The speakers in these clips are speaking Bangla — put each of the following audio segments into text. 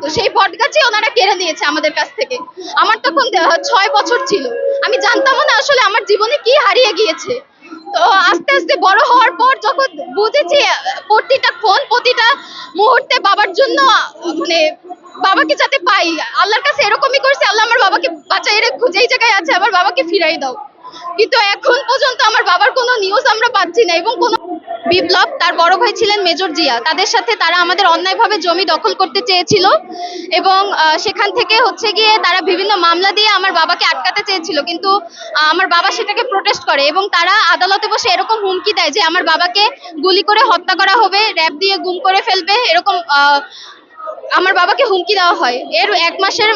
মতো সেই বট গাছই ওনারা কেড়ে নিয়েছে আমাদের কাছ থেকে। আমার তখন ছয় বছর ছিল। আমি জানতামও না আসলে আমার জীবনে কি হারিয়ে গিয়েছে। তো আস্তে আস্তে বড় হওয়ার পর যখন বুঝেছি, প্রতিটা ক্ষণ, প্রতিটা মুহূর্তে বাবার জন্য মানে বাবাকে যাতে পাই, আল্লাহর কাছে এরকমই করছে, আল্লাহ আমার বাবাকে বাঁচাই রেখো, যেই জায়গায় আছে আমার বাবাকে ফিরাই দাও। কিন্তু এখন পর্যন্ত আমার বাবার কোনো নিউজ আমরা পাচ্ছি না এবং কোনো বিপ্লব, তার বড় ভাই ছিলেন মেজর জিয়া। তাদের সাথে তারা আমাদের অন্যায়ভাবে জমি দখল করতে চেয়েছিল এবং সেখান থেকে হচ্ছে গিয়ে তারা বিভিন্ন মামলা দিয়ে আমার বাবাকে আটকাতে চেয়েছিল। কিন্তু আমার বাবা সেটাকে প্রোটেস্ট করে এবং তারা আদালতে বসে এরকম হুমকি দেয় যে আমার বাবাকে গুলি করে হত্যা করা হবে, র্যাব দিয়ে গুম করে ফেলবে, এরকম আমার বাবাকে হুমকি দেওয়া হয়। এর এক মাসের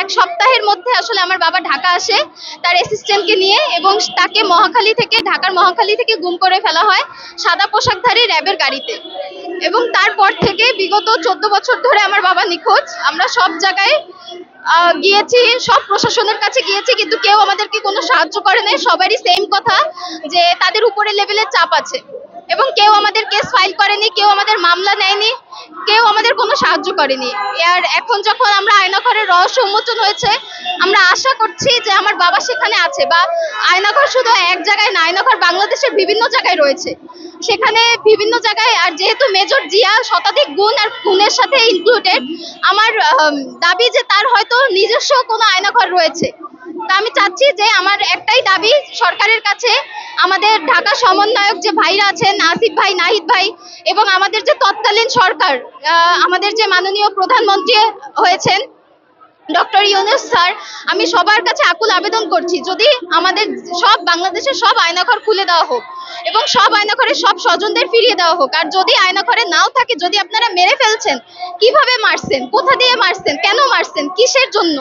এক সপ্তাহের মধ্যে আসলে আমার বাবা ঢাকা আসে, তার অ্যাসিস্ট্যান্টকে নিয়ে এবং তাকে মহাখালী থেকে, ঢাকার মহাখালী থেকে গুম করে ফেলা হয় সাদা পোশাকধারী র্যাবের গাড়িতে। এবং তারপর থেকে বিগত চোদ্দ বছর ধরে আমার বাবা নিখোঁজ। আমরা সব জায়গায় গিয়েছি, সব প্রশাসনের কাছে গিয়েছি, কিন্তু কেউ আমাদেরকে কোনো সাহায্য করে নাই। সবারই সেম কথা, যে তাদের উপরে লেভেলের চাপ আছে। এবং কেউ আমাদের কেস ফাইল করেনি, কেউ আমাদের মামলা নেয়নি, কেউ আমাদের কোনো সাহায্য করেনি। আর এখন যখন আমরা আয়নাঘরের রহস্য উন্মোচন হয়েছে, আমরা আশা করছি যে আমার বাবা সেখানে আছে বা আয়নাঘর শুধু এক জায়গায় না, আয়নাঘর বাংলাদেশের বিভিন্ন জায়গায় রয়েছে। সেখানে বিভিন্ন জায়গায়, আর যেহেতু মেজর জিয়া শতাধিক গুণ আর গুণের সাথে ইনক্লুডেড আমার দাবি যে তার হয়তো নিজস্ব কোনো আয়নাঘর রয়েছে। আমি চাচ্ছি যে আমার একটাই দাবি সরকারের কাছে, আমাদের ঢাকা সমন্বয়ক যে ভাইরা আছেন আসিফ ভাই, নাহিদ ভাই, এবং আমাদের যে তৎকালীন সরকার আমাদের যে মাননীয় প্রধানমন্ত্রী হয়েছেন, ডক্টর ইউনুস স্যার, আমি সবার কাছে আকুল আবেদন করছি, যদি আমাদের সব বাংলাদেশের সব আয়নাঘর খুলে দেওয়া হোক এবং সব আয়নাঘরের সব স্বজনদের ফিরিয়ে দেওয়া হোক, আর যদি আয়নাঘরে নাও থাকে, যদি আপনারা মেরে ফেলছেন, কীভাবে মারছেন, কোথা দিয়ে মারছেন, কেন মারছেন, কিসের জন্য?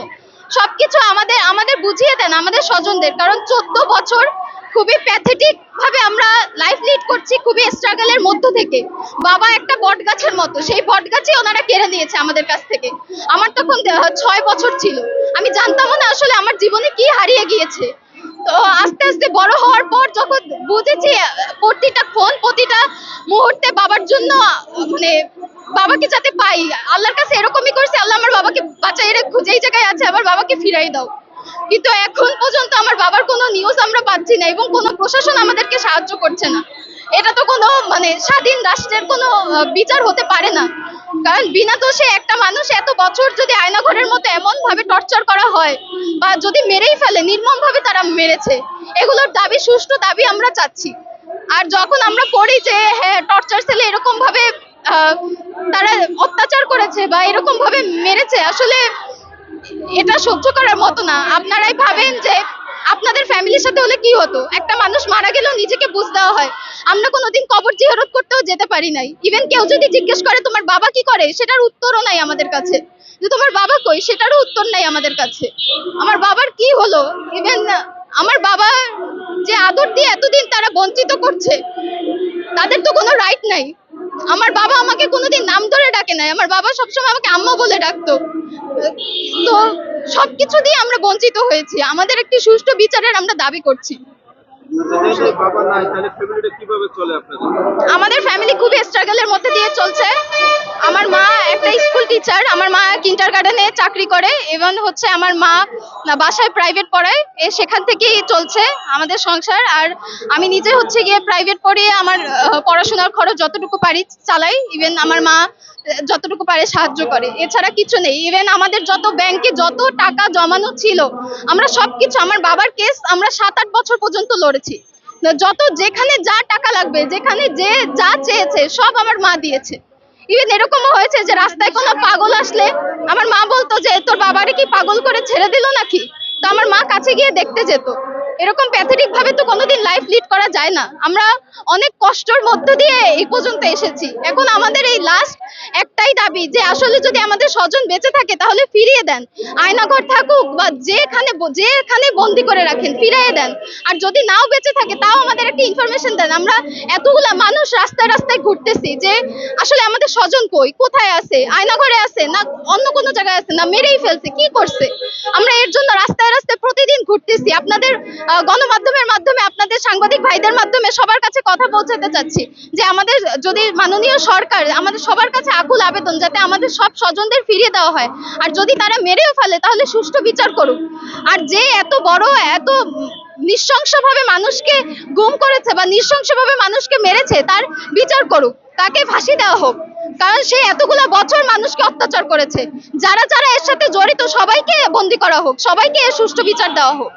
সবকিছু আমাদের আমাদের বুঝিয়ে দেন, আমাদের স্বজনদের। কারণ চোদ্দ বছর খুবই প্যাথেটিক ভাবে আমরা লাইফ লিড করছি খুবই স্ট্রাগলের মধ্য থেকে। বাবা একটা বট গাছের মতো, সেই বট গাছই ওনারা কেড়ে নিয়েছে আমাদের কাছ থেকে। আমার তখন ছয় বছর ছিল। আমি জানতাম না আসলে আমার জীবনে কি হারিয়ে গিয়েছে। তো আস্তে আস্তে বড় হওয়ার পর যখন বুঝেছি প্রতিটা ক্ষণ, প্রতিটা মুহূর্তে বাবার জন্য মানে বাবাকে যাতে পাই। আল্লাহর কাছে এরকমই করছে, আল্লাহ আমার বাবাকে বাঁচাই রেখো যেই জায়গায় আছে আমার বাবাকে ফিরাই দাও। কিন্তু এখন পর্যন্ত আমার বাবার কোনো নিউজ আমরা পাচ্ছি না এবং কোনো প্রশাসন আমাদেরকে সাহায্য করছে না। এটা তো কোনো মানে স্বাধীন রাষ্ট্রের কোনো বিচার হতে পারে না। কারণ বিনা দোষে একটা মানুষ এত বছর যদি আয়নাঘরের মতো এমন ভাবে টর্চার করা হয় বা যদি মেরেই ফেলে নির্মম ভাবে তারা মেরেছে, এগুলোর দাবি, সুষ্ঠু দাবি আমরা চাচ্ছি। আর যখন আমরা পড়ি যে হ্যাঁ টর্চার সেলে এরকম ভাবে তারা অত্যাচার করেছে বা এরকম ভাবে মেরেছে, আসলে এটা সহ্য করার মতো না। আপনারাই ভাবেন যে আপনাদের ফ্যামিলির সাথে হলে কি হতো? একটা মানুষ মারা গেলেও নিজেকে বুঝ দেওয়া হয়। আমরা কোনোদিন কবর জিয়ারত করতেও যেতে পারি নাই। ইভেন কেউ যদি জিজ্ঞেস করে, তোমার বাবা কি করে? সেটার উত্তরও নাই আমাদের কাছে। যে, তোমার বাবা কই? সেটারও উত্তর নাই আমাদের কাছে। আমার বাবার কি হলো? ইভেন আমার বাবা যে আদর দিয়ে এতদিন তারা বঞ্চিত করছে, তাদের তো কোনো রাইট নাই। আমার বাবা আমাকে কোনোদিন নাম ধরে ডাকে নাই। আমার বাবা সবসময় আমাকে আম্মা বলে ডাকতো। তো সবকিছু দিয়ে আমরা বঞ্চিত হয়েছি। আমাদের একটি সুষ্ঠু বিচারের আমরা দাবি করছি। আমাদের ফ্যামিলি খুবই স্ট্রাগলের মধ্যে দিয়ে চলছে। আমার মা স্কুল টিচার আমার মা কিন্টার গার্ডেনে চাকরি করে এবং হচ্ছে আমার মা বাসায় প্রাইভেট পড়ায়। এ সেখান থেকেই চলছে আমাদের সংসার। আর আমি নিজে হচ্ছে গিয়ে প্রাইভেট পড়িয়ে আমার পড়াশোনার খরচ যতটুকু পারি চালাই। ইভেন আমার মা যতটুকু পারে সাহায্য করে। এছাড়া কিছু নেই। ইভেন আমাদের যত ব্যাংকে যত টাকা জমানো ছিল, আমরা সবকিছু, আমার বাবার কেস আমরা সাত আট বছর পর্যন্ত লড়েছি। যত যেখানে যা টাকা লাগবে, যেখানে যে যা চেয়েছে, সব আমার মা দিয়েছে। ইভেন এরকমও হয়েছে যে রাস্তায় কোনো পাগল আসলে আমার মা বলতো যে, তোর বাবারে কি পাগল করে ছেড়ে দিল নাকি? তো আমার মা কাছে গিয়ে দেখতে যেত। এরকম প্যাথেটিক ভাবে তো কোনোদিন লাইফ লিড করা যায় না। আমরা অনেক কষ্টের মধ্য দিয়ে এই পর্যন্ত এসেছি। এখন আমাদের এই লাস্ট একটাই দাবি যে, আসলে যদি আমাদের স্বজন বেঁচে থাকে, তাহলে ফিরিয়ে দেন। আয়নাঘর থাকুক বা যেখানে যেখানে বন্দি করে রাখেন ফিরিয়ে দেন। আর যদি নাও বেঁচে থাকে, তাও আমাদের একটা ইনফরমেশন দেন। আমরা এতগুলা মানুষ রাস্তায় রাস্তায় ঘুরতেছি যে, আসলে আমাদের স্বজন কই? কোথায় আছে? আয়নাঘরে আছে না অন্য কোনো জায়গায় আছে? না মেরেই ফেলছে, কি করছে? আমরা এর জন্য রাস্তায় রাস্তায় প্রতিদিন ঘুরতেছি। আপনাদের গণমাধ্যমের মাধ্যমে, আপনাদের সাংবাদিক ভাইদের মাধ্যমে সবার কাছে কথা পৌঁছাতে চাচ্ছি যে আমাদের যদি মাননীয় সরকার, আমাদের সবার কাছে আকুল আবেদন যাতে আমাদের সব স্বজনদের ফিরিয়ে দেওয়া হয়, আর যদি তারা মেরেও ফেলে, তাহলে সুষ্ঠু বিচার করুক। আর যে এত বড়, এত নৃশংসভাবে মানুষকে গুম করেছে বা নৃশংসভাবে মানুষকে মেরেছে, তার বিচার করুক। তাকে ফাঁসি দেওয়া হোক। কারণ সে এতগুলো বছর মানুষকে অত্যাচার করেছে। যারা যারা এর সাথে জড়িত, সবাইকে বন্দি করা হোক, সবাইকে সুষ্ঠু বিচার দেওয়া হোক।